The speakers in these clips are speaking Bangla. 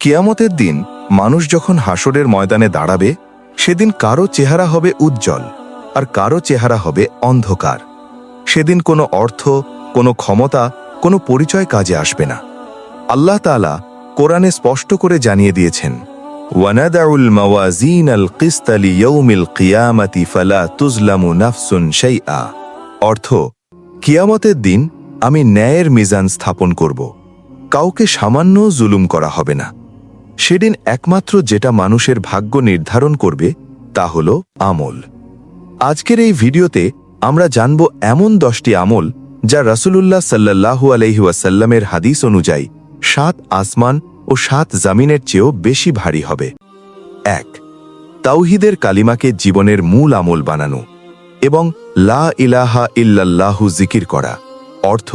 কেয়ামতের দিন মানুষ যখন হাসরের ময়দানে দাঁড়াবে, সেদিন কারও চেহারা হবে উজ্জ্বল আর কারও চেহারা হবে অন্ধকার। সেদিন কোনো অর্থ, কোনো ক্ষমতা, কোনো পরিচয় কাজে আসবে না। আল্লাহ তাআলা কোরআনে স্পষ্ট করে জানিয়ে দিয়েছেন মাওয়াজিন আল ইয়ৌমিল কিয়ামাতি ফালা তুজলামু নাফসুন অর্থ, কিয়ামতের দিন আমি ন্যায়ের মিজান স্থাপন করব। কাউকে সামান্য জুলুম করা হবে না। সেদিন একমাত্র যেটা মানুষের ভাগ্য নির্ধারণ করবে, তা হল আমল। আজকের এই ভিডিওতে আমরা জানব এমন দশটি আমল যা রাসূলুল্লাহ সাল্লাল্লাহু আলহি ওয়াসাল্লামের হাদিস অনুযায়ী সাত আসমান ও সাত জামিনের চেয়েও বেশি ভারী হবে। এক, তাওহিদের কালিমাকে জীবনের মূল আমল বানানো এবং লা ইলাহা ইল্লাল্লাহু জিকির করা। অর্থ,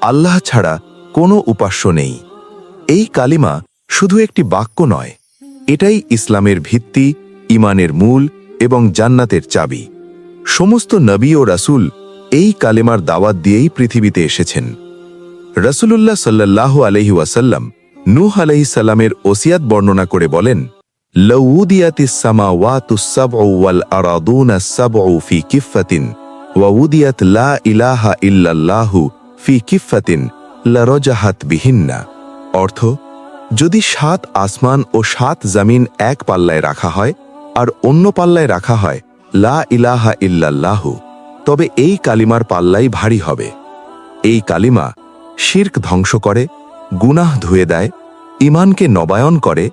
আল্লাহ ছাড়া কোনো উপাস্য নেই। এই কালিমা শুধু একটি বাক্য নয়, এটাই ইসলামের ভিত্তি ইমানের মূল এবং জান্নাতের চাবি। সমস্ত নবী ও রাসূল এই কালেমার দাওয়াত দিয়েই পৃথিবীতে এসেছেন। রসুলুল্লাহ সাল্লাল্লাহু আলহি ওয়াসাল্লাম নূহ আলহি সাল্লামের ওসিয়াত বর্ণনা করে বলেন ইল্লাল্লাহু ফি অর্থ যদি সাত আসমান ও সাত জামিন এক পাল্লায় রাখা হয় আর অন্য পাল্লায় রাখা হয়, লা ইলাহা ইল্লাল্লাহু, তবে এই কালিমার পাল্লাই ভারী হবে। এই কালিমা শির্ক ধ্বংস করে, গুনাহ ধুয়ে দেয় ইমানকে নবায়ন করে,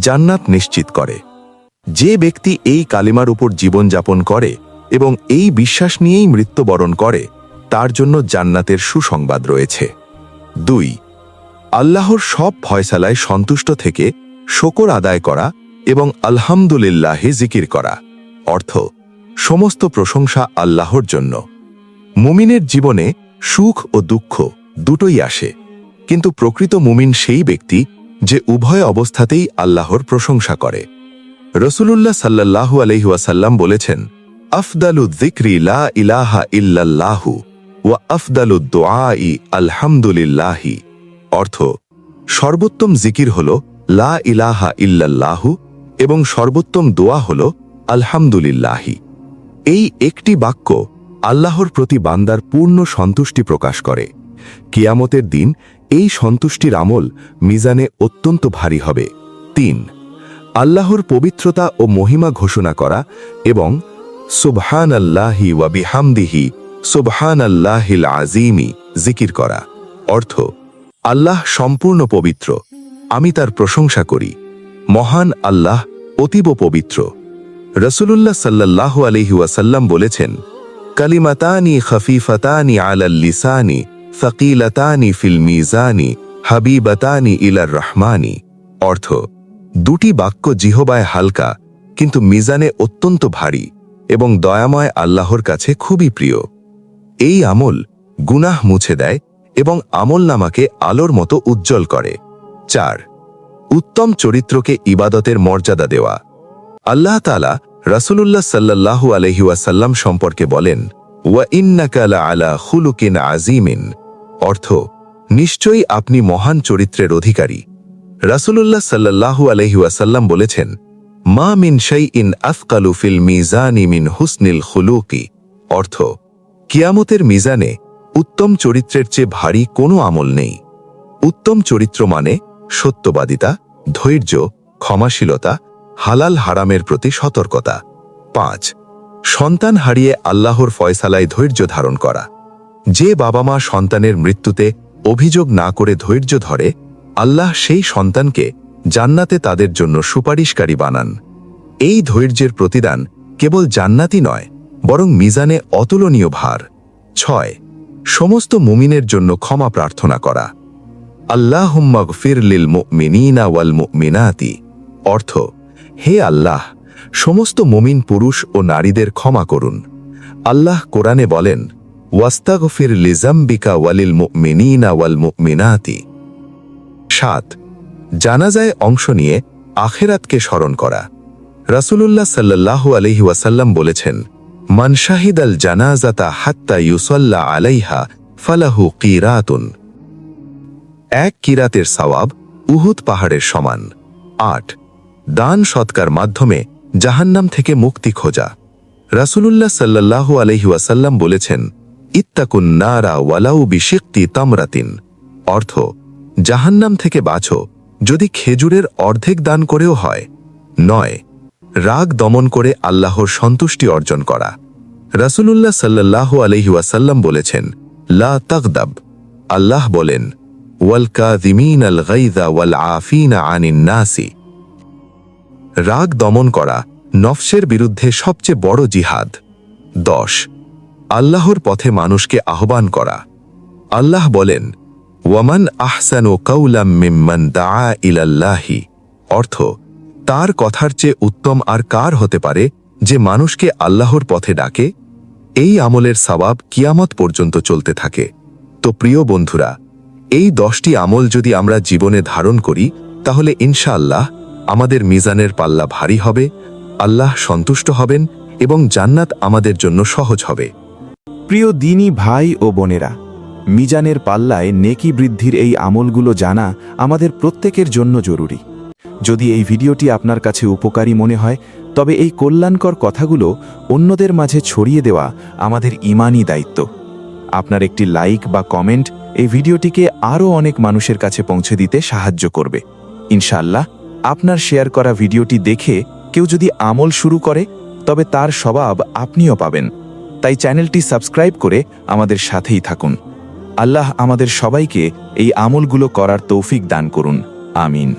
জান্নাত নিশ্চিত করে। যে ব্যক্তি এই কালিমার উপর জীবনযাপন করে এবং এই বিশ্বাস নিয়েই মৃত্যুবরণ করে, তার জন্য জান্নাতের সুসংবাদ রয়েছে। দুই আল্লাহর সব ফয়সালায় সন্তুষ্ট থেকে শকর আদায় করা এবং আলহামদুলিল্লাহে জিকির করা। অর্থ, সমস্ত প্রশংসা আল্লাহর জন্য। মুমিনের জীবনে সুখ ও দুঃখ দুটোই আসে, কিন্তু প্রকৃত মুমিন সেই ব্যক্তি যে উভয় অবস্থাতেই আল্লাহর প্রশংসা করে। রসুলুল্লাহ সাল্লাল্লাহু আলহিহাসাল্লাম বলেছেন, আফদালু যিকরি লা ইলাহা ইল্লাল্লাহু ওয়া আফদালু দোয়াই আলহামদুলিল্লাহি। অর্থ, সর্বোত্তম জিকির হল, লা ইলাহা ইল্লাল্লাহু, এবং সর্বোত্তম দোয়া হল, আলহামদুলিল্লাহি। এই একটি বাক্য আল্লাহর প্রতি বান্দার পূর্ণ সন্তুষ্টি প্রকাশ করে। কিয়ামতের দিন এই সন্তুষ্টির আমল মিজানে অত্যন্ত ভারী হবে। তিন, আল্লাহর পবিত্রতা ও মহিমা ঘোষণা করা এবং সুবহান আল্লাহি ওয়াবিহামদিহি সুবহান আল্লাহিল আজিমি, জিকির করা। অর্থ আল্লাহ সম্পূর্ণ পবিত্র। আমি তার প্রশংসা করি। মহান আল্লাহ অতীব পবিত্র। রসুলুল্লাহ সাল্লাহ আলহি ওয়াসাল্লাম বলেছেন, কালিমাতানি খফিফতানি আলাল লিসানি ফকিলতানি ফিল মিজানি, হাবিবতানি ইলার রহমানি। অর্থ, দুটি বাক্য জিহবায় হালকা, কিন্তু মিজানে অত্যন্ত ভারী এবং দয়াময় আল্লাহর কাছে খুবই প্রিয়। এই আমল গুনাহ মুছে দেয় এবং আমল নামাকে আলোর মতো উজ্জ্বল করে। চার, উত্তম চরিত্রকে ইবাদতের মর্যাদা দেওয়া। আল্লাহ তালা রাসুলুল্লাহ সাল্লাহু আলহিউসাল্লাম সম্পর্কে বলেন, ওয়া ইন্নাকালা আলা হুলুকিন আজিমিন অর্থ, নিশ্চয়ই আপনি মহান চরিত্রের অধিকারী। রাসুলুল্লাহ সাল্লাহু আলহিউসাল্লাম বলেছেন, মা মিন শাই ইন আফকালু ফিল মিজানি মিন হুসনিল হুলুকি অর্থ, কিয়ামতের মিজানে উত্তম চরিত্রের চেয়ে ভারী কোনো আমল নেই। উত্তম চরিত্র মানে সত্যবাদিতা, ধৈর্য, ক্ষমাশীলতা, হালাল হারামের প্রতি সতর্কতা। পাঁচ, সন্তান হারিয়ে আল্লাহর ফয়সালায় ধৈর্য ধারণ করা। যে বাবা মা সন্তানের মৃত্যুতে অভিযোগ না করে ধৈর্য ধরে, আল্লাহ সেই সন্তানকে জান্নাতে তাদের জন্য সুপারিশকারী বানান। এই ধৈর্যের প্রতিদান কেবল জান্নাতি নয়, বরং মিজানে অতুলনীয় ভার। ছয় সমস্ত মুমিনের জন্য ক্ষমা প্রার্থনা করা। আল্লাহ ফির লিল মিনা ওয়াল মিনাতি অর্থ, হে আল্লাহ, সমস্ত মুমিন পুরুষ ও নারীদের ক্ষমা করুন। আল্লাহ কোরআনে বলেন, ওয়াস্তাগফির লিজাম্বিকা ওয়ালিল মিনা ওয়াল মিনাতি সাত, জানাজায় অংশ নিয়ে আখেরাতকে স্মরণ করা। রাসূলুল্লাহ সাল্লাল্লাহু আলহি বলেছেন মান শাহিদ আল জানাজাতা হাত্তা ইউসল্লা আলাইহা ফালাহু কিরাতুন। এক কিরাতের সওয়াব উহুদ পাহাড়ের সমান। আট। দান সৎকার মাধ্যমে জাহান্নাম থেকে মুক্তি খোঁজা। রাসূলুল্লাহ সাল্লাল্লাহু আলহি ওয়াসাল্লাম বলেছেন, ইত্তাকুন নারা ওয়ালাউ বিশিক্তি তামরাতিন। অর্থ, জাহান্নাম থেকে বাঁচো, যদি খেজুরের অর্ধেক দান করেও হয়। নয়। রাগ দমন করে আল্লাহর সন্তুষ্টি অর্জন করা। রাসূলুল্লাহ সাল্লাল্লাহু আলহি ওয়াসাল্লাম বলেছেন, লা তাগদাব। আল্লাহ বলেন, ওয়াল কাযিমিন আল গাইযা ওয়াল আফিনা আনিন নাসি। রাগ দমন করা নফসের বিরুদ্ধে সবচেয়ে বড় জিহাদ। দশ, আল্লাহর পথে মানুষকে আহ্বান করা। আল্লাহ বলেন, ওয়ামান আহসানু কাউলাম মিম্মান দা ইলাল্লাহি। অর্থ, তার কথার চেয়ে উত্তম আর কার হতে পারে যে মানুষকে আল্লাহর পথে ডাকে এই আমলের সবাব কিয়ামত পর্যন্ত চলতে থাকে। তো প্রিয় বন্ধুরা, এই দশটি আমল যদি আমরা জীবনে ধারণ করি, তাহলে ইনশাআল্লাহ আমাদের মিজানের পাল্লা ভারী হবে, আল্লাহ সন্তুষ্ট হবেন এবং জান্নাত আমাদের জন্য সহজ হবে। প্রিয় দিনী ভাই ও বোনেরা, মিজানের পাল্লায় নেকি বৃদ্ধির এই আমলগুলো জানা আমাদের প্রত্যেকের জন্য জরুরি। যদি এই ভিডিওটি আপনার কাছে উপকারী মনে হয়, তবে এই কল্যাণকর কথাগুলো অন্যদের মাঝে ছড়িয়ে দেওয়া আমাদের ইমানই দায়িত্ব। আপনার একটি লাইক বা কমেন্ট এই ভিডিওটিকে আরও অনেক মানুষের কাছে পৌঁছে দিতে সাহায্য করবে। ইনশাল্লাহ আপনার শেয়ার করা ভিডিওটি দেখে কেউ যদি আমল শুরু করে, তবে তার স্বভাব আপনিও পাবেন। তাই চ্যানেলটি সাবস্ক্রাইব করে আমাদের সাথেই থাকুন। আল্লাহ আমাদের সবাইকে এই আমলগুলো করার তৌফিক দান করুন। আমিন।